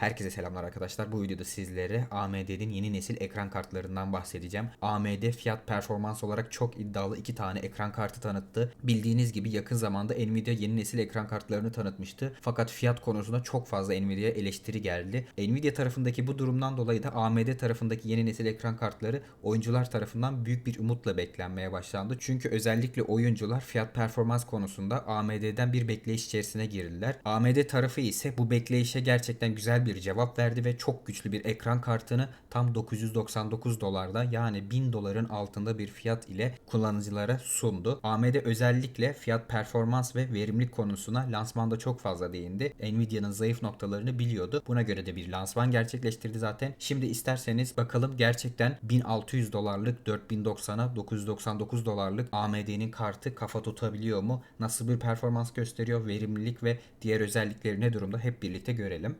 Herkese selamlar arkadaşlar. Bu videoda sizlere AMD'nin yeni nesil ekran kartlarından bahsedeceğim. AMD fiyat performans olarak çok iddialı iki tane ekran kartı tanıttı. Bildiğiniz gibi yakın zamanda Nvidia yeni nesil ekran kartlarını tanıtmıştı. Fakat fiyat konusunda çok fazla Nvidia'ya eleştiri geldi. Nvidia tarafındaki bu durumdan dolayı da AMD tarafındaki yeni nesil ekran kartları oyuncular tarafından büyük bir umutla beklenmeye başlandı. Çünkü özellikle oyuncular fiyat performans konusunda AMD'den bir bekleyiş içerisine girdiler. AMD tarafı ise bu bekleyişe gerçekten güzel bir cevap verdi ve çok güçlü bir ekran kartını tam 999 dolarda yani 1000 doların altında bir fiyat ile kullanıcılara sundu. AMD özellikle fiyat performans ve verimlilik konusuna lansmanda çok fazla değindi. Nvidia'nın zayıf noktalarını biliyordu. Buna göre de bir lansman gerçekleştirdi zaten. Şimdi isterseniz bakalım gerçekten 1600 dolarlık 4090'a 999 dolarlık AMD'nin kartı kafa tutabiliyor mu? Nasıl bir performans gösteriyor? Verimlilik ve diğer özellikleri ne durumda hep birlikte görelim.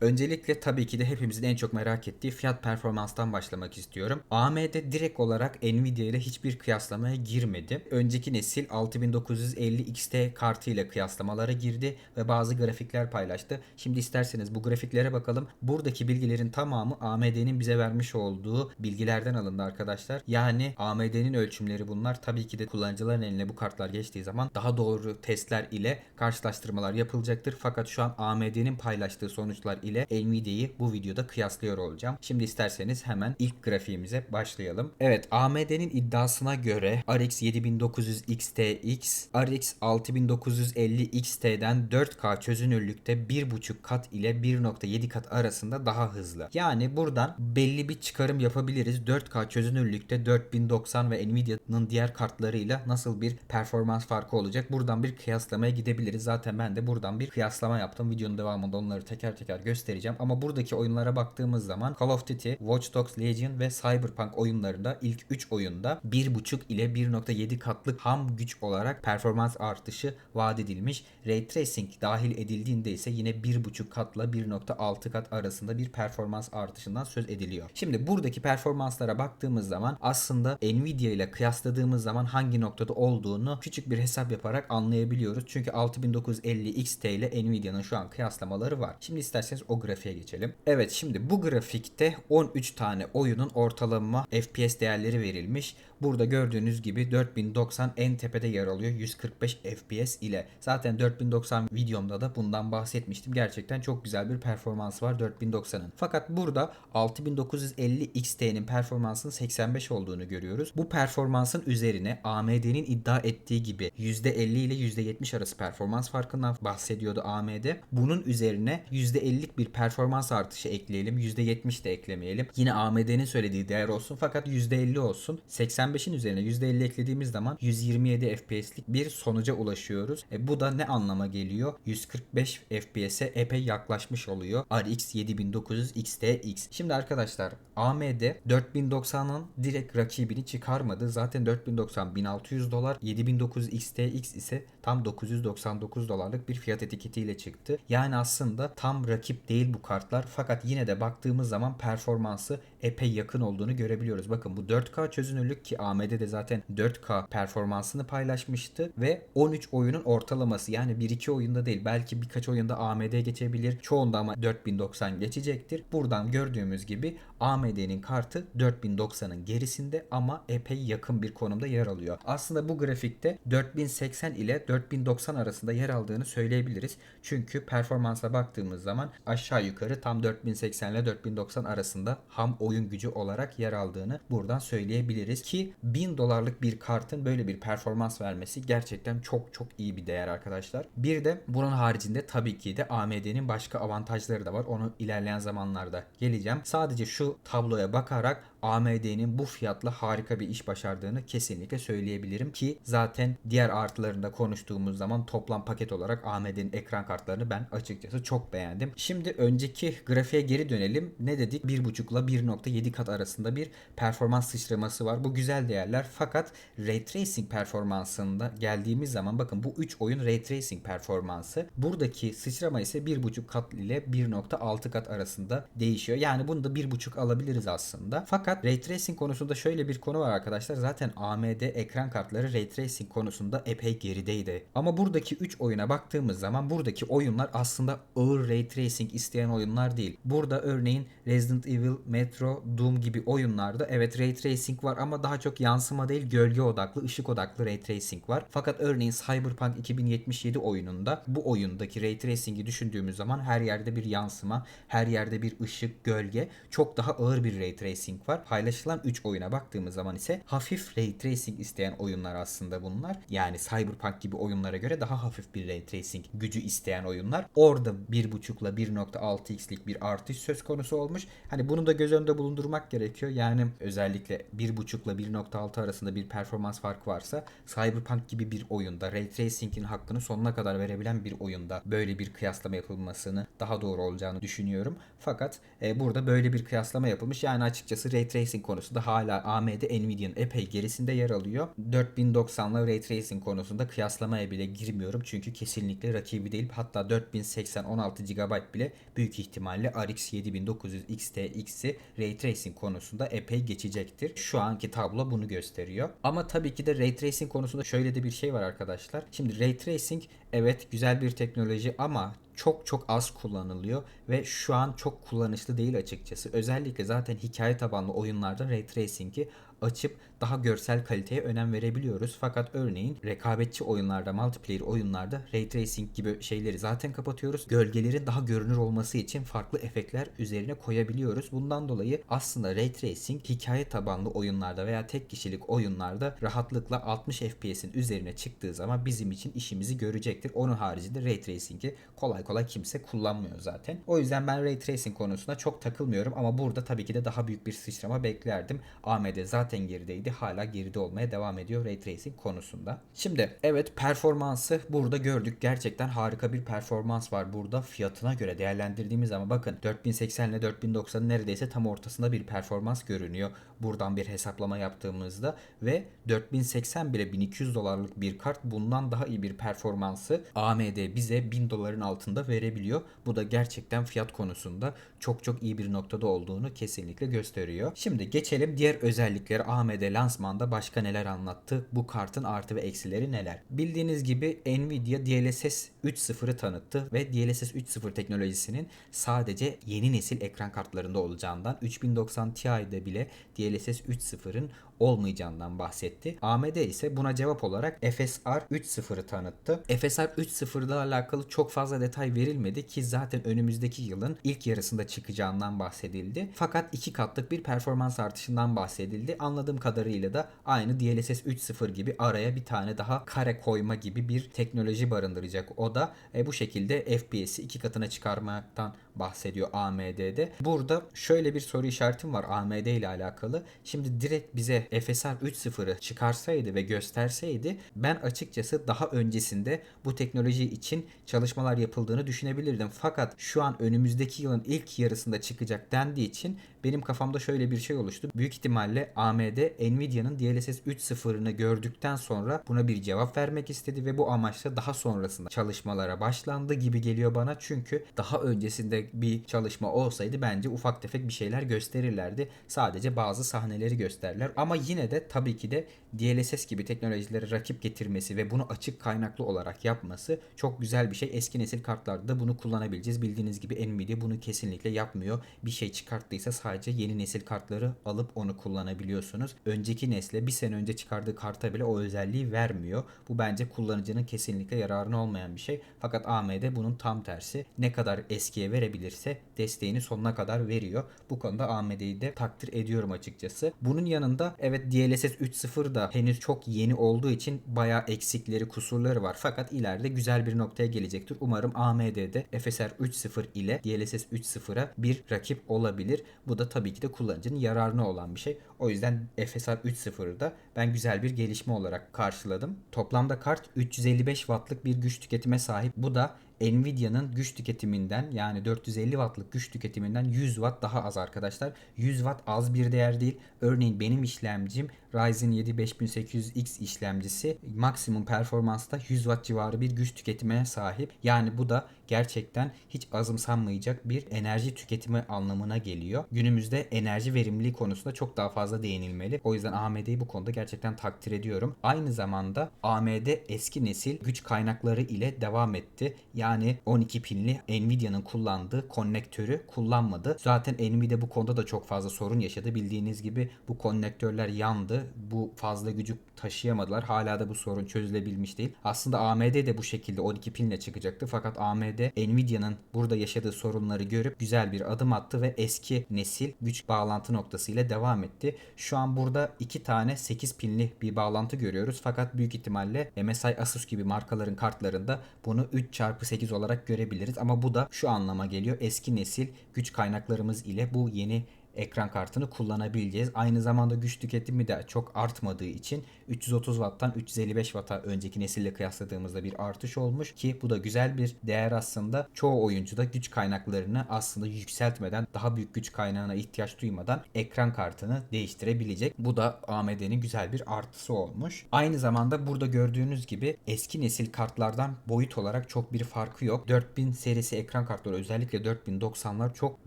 Öncelikle tabii ki de hepimizin en çok merak ettiği fiyat performanstan başlamak istiyorum. AMD direkt olarak Nvidia ile hiçbir kıyaslamaya girmedi. Önceki nesil 6950 XT kartı ile kıyaslamalara girdi ve bazı grafikler paylaştı. Şimdi isterseniz bu grafiklere bakalım. Buradaki bilgilerin tamamı AMD'nin bize vermiş olduğu bilgilerden alındı arkadaşlar. Yani AMD'nin ölçümleri bunlar. Tabii ki de kullanıcıların eline bu kartlar geçtiği zaman daha doğru testler ile karşılaştırmalar yapılacaktır. Fakat şu an AMD'nin paylaştığı sonuçlar ile Nvidia'yı bu videoda kıyaslıyor olacağım. Şimdi isterseniz hemen ilk grafiğimize başlayalım. Evet AMD'nin iddiasına göre RX 7900 XTX RX 6950 XT'den 4K çözünürlükte 1.5 kat ile 1.7 kat arasında daha hızlı. Yani buradan belli bir çıkarım yapabiliriz. 4K çözünürlükte 4090 ve Nvidia'nın diğer kartlarıyla nasıl bir performans farkı olacak? Buradan bir kıyaslamaya gidebiliriz. Zaten ben de buradan bir kıyaslama yaptım. Videonun devamında onları teker teker göstereceğim. Ama buradaki oyunlara baktığımız zaman Call of Duty, Watch Dogs Legion ve Cyberpunk oyunlarında ilk 3 oyunda 1.5 ile 1.7 katlık ham güç olarak performans artışı vaat edilmiş. Ray Tracing dahil edildiğinde ise yine 1.5 katla 1.6 kat arasında bir performans artışından söz ediliyor. Şimdi buradaki performanslara baktığımız zaman aslında Nvidia ile kıyasladığımız zaman hangi noktada olduğunu küçük bir hesap yaparak anlayabiliyoruz. Çünkü 6950 XT ile Nvidia'nın şu an kıyaslamaları var. Şimdi isterseniz o grafiğe geçelim. Evet şimdi bu grafikte 13 tane oyunun ortalama FPS değerleri verilmiş. Burada gördüğünüz gibi 4090 en tepede yer alıyor 145 FPS ile. Zaten 4090 videomda da bundan bahsetmiştim. Gerçekten çok güzel bir performans var 4090'ın. Fakat burada 6950 XT'nin performansının 85 olduğunu görüyoruz. Bu performansın üzerine AMD'nin iddia ettiği gibi %50 ile %70 arası performans farkından bahsediyordu AMD. Bunun üzerine %50'lik bir performans artışı ekleyelim. %70 de eklemeyelim. Yine AMD'nin söylediği değer olsun fakat %50 olsun. 85'in üzerine %50 eklediğimiz zaman 127 FPS'lik bir sonuca ulaşıyoruz. E, bu da ne anlama geliyor? 145 FPS'e epey yaklaşmış oluyor. RX 7900 XTX. Şimdi arkadaşlar AMD 4090'ın direkt rakibini çıkarmadı. Zaten 4090 1600 dolar, 7900 XTX ise tam 999 dolarlık bir fiyat etiketiyle çıktı. Yani aslında tam rakip değil bu kartlar fakat yine de baktığımız zaman performansı epey yakın olduğunu görebiliyoruz. Bakın bu 4K çözünürlük ki AMD de zaten 4K performansını paylaşmıştı ve 13 oyunun ortalaması yani 1-2 oyunda değil belki birkaç oyunda AMD geçebilir. Çoğunda ama 4090 geçecektir. Buradan gördüğümüz gibi AMD'nin kartı 4090'ın gerisinde ama epey yakın bir konumda yer alıyor. Aslında bu grafikte 4080 ile 4090 arasında yer aldığını söyleyebiliriz. Çünkü performansa baktığımız zaman aşağı yukarı tam 4080 ile 4090 arasında ham oyun gücü olarak yer aldığını buradan söyleyebiliriz ki 1000 dolarlık bir kartın böyle bir performans vermesi gerçekten çok çok iyi bir değer arkadaşlar. Bir de bunun haricinde tabii ki de AMD'nin başka avantajları da var. Onu ilerleyen zamanlarda geleceğim. Sadece şu tabloya bakarak AMD'nin bu fiyatla harika bir iş başardığını kesinlikle söyleyebilirim ki zaten diğer artılarında konuştuğumuz zaman toplam paket olarak AMD'nin ekran kartlarını ben açıkçası çok beğendim. Şimdi önceki grafiğe geri dönelim. Ne dedik? 1.5 ile 1.7 kat arasında bir performans sıçraması var. Bu güzel değerler fakat Ray Tracing performansında geldiğimiz zaman bakın bu 3 oyun Ray Tracing performansı. Buradaki sıçrama ise 1.5 kat ile 1.6 kat arasında değişiyor. Yani bunu da 1.5 alabiliriz aslında. Fakat Fakat Ray Tracing konusunda şöyle bir konu var arkadaşlar. Zaten AMD ekran kartları Ray Tracing konusunda epey gerideydi. Ama buradaki 3 oyuna baktığımız zaman buradaki oyunlar aslında ağır Ray Tracing isteyen oyunlar değil. Burada örneğin Resident Evil, Metro, Doom gibi oyunlarda evet Ray Tracing var ama daha çok yansıma değil gölge odaklı, ışık odaklı Ray Tracing var. Fakat örneğin Cyberpunk 2077 oyununda bu oyundaki Ray Tracing'i düşündüğümüz zaman her yerde bir yansıma, her yerde bir ışık, gölge çok daha ağır bir Ray Tracing var. Paylaşılan 3 oyuna baktığımız zaman ise hafif Ray Tracing isteyen oyunlar aslında bunlar. Yani Cyberpunk gibi oyunlara göre daha hafif bir Ray Tracing gücü isteyen oyunlar. Orada 1.5 ile 1.6x'lik bir artış söz konusu olmuş. Hani bunu da göz önünde bulundurmak gerekiyor. Yani özellikle 1.5 ile 1.6 arasında bir performans farkı varsa Cyberpunk gibi bir oyunda Ray Tracing'in hakkını sonuna kadar verebilen bir oyunda böyle bir kıyaslama yapılmasını daha doğru olacağını düşünüyorum. Fakat e, burada böyle bir kıyaslama yapılmış. Yani açıkçası Ray Tracing konusunda hala AMD Nvidia'nın epey gerisinde yer alıyor. 4090 ile Ray Tracing konusunda kıyaslamaya bile girmiyorum. Çünkü kesinlikle rakibi değil. Hatta 4080 16 GB bile büyük ihtimalle RX 7900 XTX'i Ray Tracing konusunda epey geçecektir. Şu anki tablo bunu gösteriyor. Ama tabii ki de Ray Tracing konusunda şöyle de bir şey var arkadaşlar. Şimdi Ray Tracing evet güzel bir teknoloji ama çok çok az kullanılıyor ve şu an çok kullanışlı değil açıkçası. Özellikle zaten hikaye tabanlı oyunlarda Ray Tracing'i açıp daha görsel kaliteye önem verebiliyoruz. Fakat örneğin rekabetçi oyunlarda, multiplayer oyunlarda Ray Tracing gibi şeyleri zaten kapatıyoruz. Gölgelerin daha görünür olması için farklı efektler üzerine koyabiliyoruz. Bundan dolayı aslında Ray Tracing hikaye tabanlı oyunlarda veya tek kişilik oyunlarda rahatlıkla 60 FPS'in üzerine çıktığı zaman bizim için işimizi görecektir. Onun haricinde Ray Tracing'i kolay kolay kimse kullanmıyor zaten. O yüzden ben Ray Tracing konusunda çok takılmıyorum ama burada tabii ki de daha büyük bir sıçrama beklerdim. AMD zaten gerideydi. Hala geride olmaya devam ediyor Ray Tracing konusunda. Şimdi evet performansı burada gördük. Gerçekten harika bir performans var burada. Fiyatına göre değerlendirdiğimiz zaman bakın 4080 ile 4090 neredeyse tam ortasında bir performans görünüyor. Buradan bir hesaplama yaptığımızda ve 4080 bile 1200 dolarlık bir kart bundan daha iyi bir performansı AMD bize 1000 doların altında verebiliyor. Bu da gerçekten fiyat konusunda çok çok iyi bir noktada olduğunu kesinlikle gösteriyor. Şimdi geçelim diğer özellikleri AMD lansmanda başka neler anlattı? Bu kartın artı ve eksileri neler? Bildiğiniz gibi Nvidia DLSS 3.0'ı tanıttı ve DLSS 3.0 teknolojisinin sadece yeni nesil ekran kartlarında olacağından 3090 Ti'de bile DLSS 3.0'ın olmayacağından bahsetti. AMD ise buna cevap olarak FSR 3.0'ı tanıttı. FSR 3.0 ile alakalı çok fazla detay verilmedi ki zaten önümüzdeki yılın ilk yarısında çıkacağından bahsedildi. Fakat iki katlık bir performans artışından bahsedildi. Anladığım kadarıyla da aynı DLSS 3.0 gibi araya bir tane daha kare koyma gibi bir teknoloji barındıracak. O da e, bu şekilde FPS'i iki katına çıkarmaktan bahsediyor AMD'de. Burada şöyle bir soru işaretim var AMD ile alakalı. Şimdi direkt bize FSR 3.0'ı çıkarsaydı ve gösterseydi ben açıkçası daha öncesinde bu teknoloji için çalışmalar yapıldığını düşünebilirdim. Fakat şu an önümüzdeki yılın ilk yarısında çıkacak dendiği için benim kafamda şöyle bir şey oluştu. Büyük ihtimalle AMD Nvidia'nın DLSS 3.0'ını gördükten sonra buna bir cevap vermek istedi ve bu amaçla daha sonrasında çalışmalara başlandı gibi geliyor bana. Çünkü daha öncesinde bir çalışma olsaydı bence ufak tefek bir şeyler gösterirlerdi. Sadece bazı sahneleri gösterirler. Ama yine de tabii ki de DLSS gibi teknolojilere rakip getirmesi ve bunu açık kaynaklı olarak yapması çok güzel bir şey. Eski nesil kartlarda da bunu kullanabileceğiz. Bildiğiniz gibi Nvidia bunu kesinlikle yapmıyor. Bir şey çıkarttıysa sadece yeni nesil kartları alıp onu kullanabiliyorsunuz. Önceki nesle bir sene önce çıkardığı karta bile o özelliği vermiyor. Bu bence kullanıcının kesinlikle yararına olmayan bir şey. Fakat AMD bunun tam tersi. Ne kadar eskiye verebilirse desteğini sonuna kadar veriyor. Bu konuda AMD'yi de takdir ediyorum açıkçası. Bunun yanında evet DLSS 3.0 da henüz çok yeni olduğu için bayağı eksikleri, kusurları var. Fakat ileride güzel bir noktaya gelecektir. Umarım AMD'de FSR 3.0 ile DLSS 3.0'a bir rakip olabilir. Bu da tabii ki de kullanıcının yararına olan bir şey. O yüzden FSR 3.0'ı da ben güzel bir gelişme olarak karşıladım. Toplamda kart 355 wattlık bir güç tüketime sahip. Bu da Nvidia'nın güç tüketiminden yani 450 wattlık güç tüketiminden 100 watt daha az arkadaşlar. 100 watt az bir değer değil. Örneğin benim işlemcim Ryzen 7 5800X işlemcisi maksimum performansta 100 Watt civarı bir güç tüketimine sahip. Yani bu da gerçekten hiç azımsanmayacak bir enerji tüketimi anlamına geliyor. Günümüzde enerji verimliliği konusunda çok daha fazla değinilmeli. O yüzden AMD'yi bu konuda gerçekten takdir ediyorum. Aynı zamanda AMD eski nesil güç kaynakları ile devam etti. Yani 12 pinli Nvidia'nın kullandığı konnektörü kullanmadı. Zaten Nvidia bu konuda da çok fazla sorun yaşadı. Bildiğiniz gibi bu konnektörler yandı. Bu fazla gücü taşıyamadılar. Hala da bu sorun çözülebilmiş değil. Aslında AMD de bu şekilde 12 pinle çıkacaktı. Fakat AMD Nvidia'nın burada yaşadığı sorunları görüp güzel bir adım attı ve eski nesil güç bağlantı noktası ile devam etti. Şu an burada iki tane 8 pinli bir bağlantı görüyoruz. Fakat büyük ihtimalle MSI Asus gibi markaların kartlarında bunu 3x8 olarak görebiliriz. Ama bu da şu anlama geliyor. Eski nesil güç kaynaklarımız ile bu yeni ekran kartını kullanabileceğiz. Aynı zamanda güç tüketimi de çok artmadığı için 330 Watt'tan 355 Watt'a önceki nesille kıyasladığımızda bir artış olmuş ki bu da güzel bir değer aslında. Çoğu oyuncu da güç kaynaklarını aslında yükseltmeden daha büyük güç kaynağına ihtiyaç duymadan ekran kartını değiştirebilecek. Bu da AMD'nin güzel bir artısı olmuş. Aynı zamanda burada gördüğünüz gibi eski nesil kartlardan boyut olarak çok bir farkı yok. 4000 serisi ekran kartları özellikle 4090'lar çok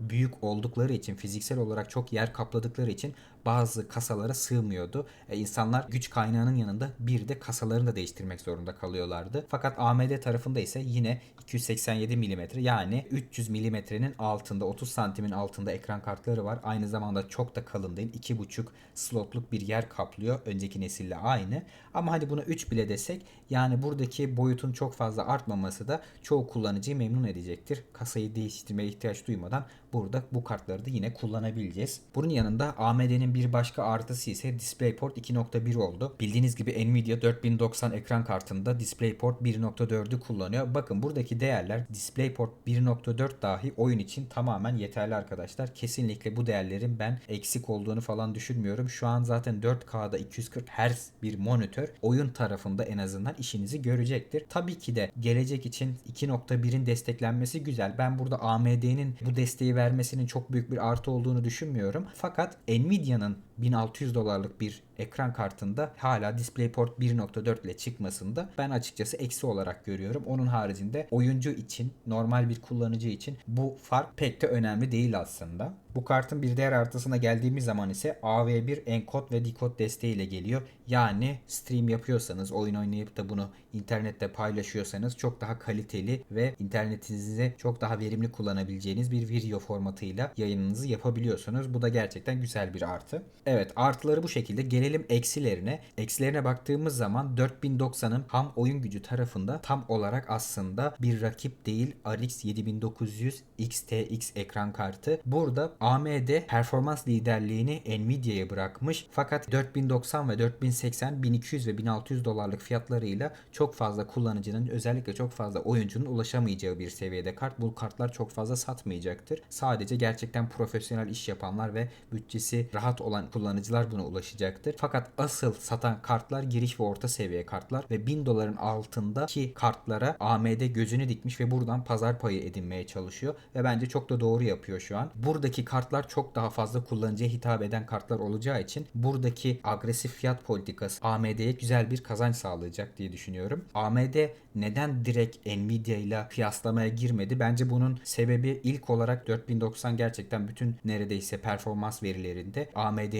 büyük oldukları için fiziksel olarak çok yer kapladıkları için bazı kasalara sığmıyordu. E, insanlar güç kaynağının yanında bir de kasalarını da değiştirmek zorunda kalıyorlardı. Fakat AMD tarafında ise yine 287 mm yani 300 mm'nin altında 30 santimin altında ekran kartları var. Aynı zamanda çok da kalın değil. 2.5 slotluk bir yer kaplıyor. Önceki nesille aynı. Ama hadi buna 3 bile desek yani buradaki boyutun çok fazla artmaması da çoğu kullanıcıyı memnun edecektir. Kasayı değiştirmeye ihtiyaç duymadan burada bu kartları da yine kullanabileceğiz. Bunun yanında AMD'nin bir başka artısı ise DisplayPort 2.1 oldu. Bildiğiniz gibi Nvidia 4090 ekran kartında DisplayPort 1.4'ü kullanıyor. Bakın buradaki değerler DisplayPort 1.4 dahi oyun için tamamen yeterli arkadaşlar. Kesinlikle bu değerlerin ben eksik olduğunu falan düşünmüyorum. Şu an zaten 4K'da 240 Hz bir monitör oyun tarafında en azından işinizi görecektir. Tabii ki de gelecek için 2.1'in desteklenmesi güzel. Ben burada AMD'nin bu desteği vermesinin çok büyük bir artı olduğunu düşünmüyorum. Fakat Nvidia'nın senin 1600 dolarlık bir ekran kartında hala DisplayPort 1.4 ile çıkmasında ben açıkçası eksi olarak görüyorum. Onun haricinde oyuncu için, normal bir kullanıcı için bu fark pek de önemli değil aslında. Bu kartın bir diğer artısına geldiğimiz zaman ise AV1 enkod ve dekod desteğiyle geliyor. Yani stream yapıyorsanız, oyun oynayıp da bunu internette paylaşıyorsanız çok daha kaliteli ve internetinizi çok daha verimli kullanabileceğiniz bir video formatıyla yayınınızı yapabiliyorsunuz. Bu da gerçekten güzel bir artı. Artıları bu şekilde. Gelelim eksilerine. Eksilerine baktığımız zaman 4090'ın ham oyun gücü tarafında tam olarak aslında bir rakip değil RX 7900 XTX ekran kartı. Burada AMD performans liderliğini Nvidia'ya bırakmış. Fakat 4090 ve 4080 1200 ve 1600 dolarlık fiyatlarıyla çok fazla kullanıcının özellikle çok fazla oyuncunun ulaşamayacağı bir seviyede kart. Bu kartlar çok fazla satmayacaktır. Sadece gerçekten profesyonel iş yapanlar ve bütçesi rahat olan kullanıcılar buna ulaşacaktır. Fakat asıl satan kartlar giriş ve orta seviye kartlar ve 1000 doların altındaki kartlara AMD gözünü dikmiş ve buradan pazar payı edinmeye çalışıyor ve bence çok da doğru yapıyor şu an. Buradaki kartlar çok daha fazla kullanıcıya hitap eden kartlar olacağı için buradaki agresif fiyat politikası AMD'ye güzel bir kazanç sağlayacak diye düşünüyorum. AMD neden direkt Nvidia ile kıyaslamaya girmedi? Bence bunun sebebi ilk olarak 4090 gerçekten bütün neredeyse performans verilerinde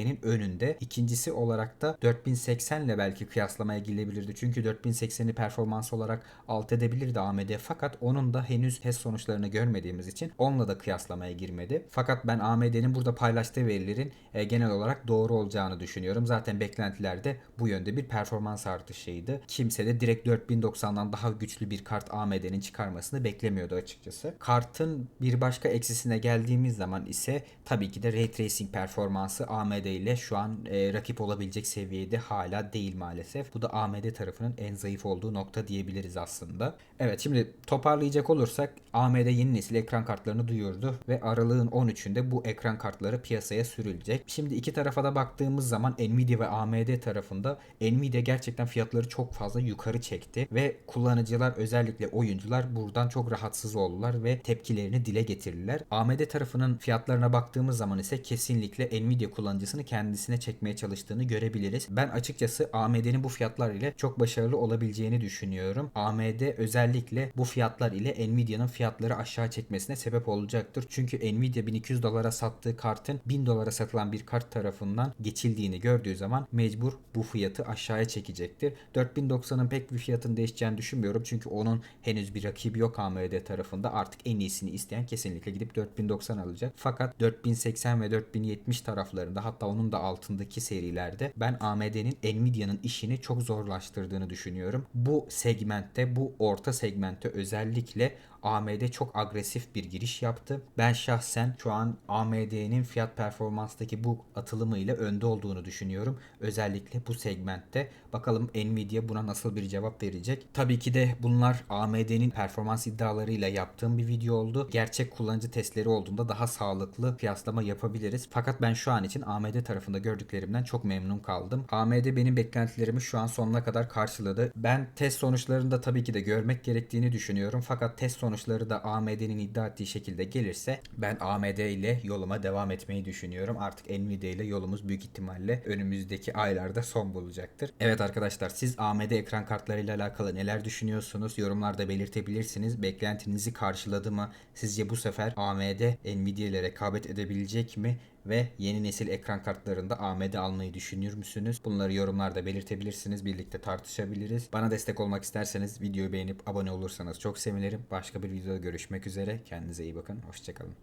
AMD'nin önünde. İkincisi olarak da 4080 ile belki kıyaslamaya girebilirdi. Çünkü 4080'i performans olarak alt edebilirdi AMD fakat onun da henüz HES sonuçlarını görmediğimiz için onunla da kıyaslamaya girmedi. Fakat ben AMD'nin burada paylaştığı verilerin e, genel olarak doğru olacağını düşünüyorum. Zaten beklentilerde bu yönde bir performans artışıydı. Kimse de direkt 4090'dan daha güçlü bir kart AMD'nin çıkarmasını beklemiyordu açıkçası. Kartın bir başka eksisine geldiğimiz zaman ise tabii ki de Ray Tracing performansı AMD ile şu an e, rakip olabilecek seviyede hala değil maalesef. Bu da AMD tarafının en zayıf olduğu nokta diyebiliriz aslında. Evet şimdi toparlayacak olursak AMD yeni nesil ekran kartlarını duyurdu ve aralığın 13'ünde bu ekran kartları piyasaya sürülecek. Şimdi iki tarafa da baktığımız zaman Nvidia ve AMD tarafında Nvidia gerçekten fiyatları çok fazla yukarı çekti ve kullanıcılar özellikle oyuncular buradan çok rahatsız oldular ve tepkilerini dile getirdiler. AMD tarafının fiyatlarına baktığımız zaman ise kesinlikle Nvidia kullanıcısını kaygısını kendisine çekmeye çalıştığını görebiliriz. Ben açıkçası AMD'nin bu fiyatlar ile çok başarılı olabileceğini düşünüyorum. AMD özellikle bu fiyatlar ile Nvidia'nın fiyatları aşağı çekmesine sebep olacaktır. Çünkü Nvidia 1200 dolara sattığı kartın 1000 dolara satılan bir kart tarafından geçildiğini gördüğü zaman mecbur bu fiyatı aşağıya çekecektir. 4090'ın pek bir fiyatın değişeceğini düşünmüyorum. Çünkü onun henüz bir rakibi yok AMD tarafında. Artık en iyisini isteyen kesinlikle gidip 4090 alacak. Fakat 4080 ve 4070 taraflarında hatta onun da altındaki serilerde ben AMD'nin Nvidia'nın işini çok zorlaştırdığını düşünüyorum. Bu segmentte, bu orta segmentte özellikle AMD çok agresif bir giriş yaptı. Ben şahsen şu an AMD'nin fiyat performanstaki bu atılımıyla önde olduğunu düşünüyorum. Özellikle bu segmentte. Bakalım Nvidia buna nasıl bir cevap verecek. Tabii ki de bunlar AMD'nin performans iddialarıyla yaptığım bir video oldu. Gerçek kullanıcı testleri olduğunda daha sağlıklı kıyaslama yapabiliriz. Fakat ben şu an için AMD tarafında gördüklerimden çok memnun kaldım. AMD benim beklentilerimi şu an sonuna kadar karşıladı. Ben test sonuçlarını da tabii ki de görmek gerektiğini düşünüyorum. Fakat test sonuçları da AMD'nin iddia ettiği şekilde gelirse ben AMD ile yoluma devam etmeyi düşünüyorum. Artık Nvidia ile yolumuz büyük ihtimalle önümüzdeki aylarda son bulacaktır. Evet arkadaşlar siz AMD ekran kartlarıyla alakalı neler düşünüyorsunuz? Yorumlarda belirtebilirsiniz. Beklentinizi karşıladı mı? Sizce bu sefer AMD Nvidia ile rekabet edebilecek mi? Ve yeni nesil ekran kartlarında AMD almayı düşünür müsünüz? Bunları yorumlarda belirtebilirsiniz. Birlikte tartışabiliriz. Bana destek olmak isterseniz videoyu beğenip abone olursanız çok sevinirim. Başka bir videoda görüşmek üzere. Kendinize iyi bakın. Hoşçakalın.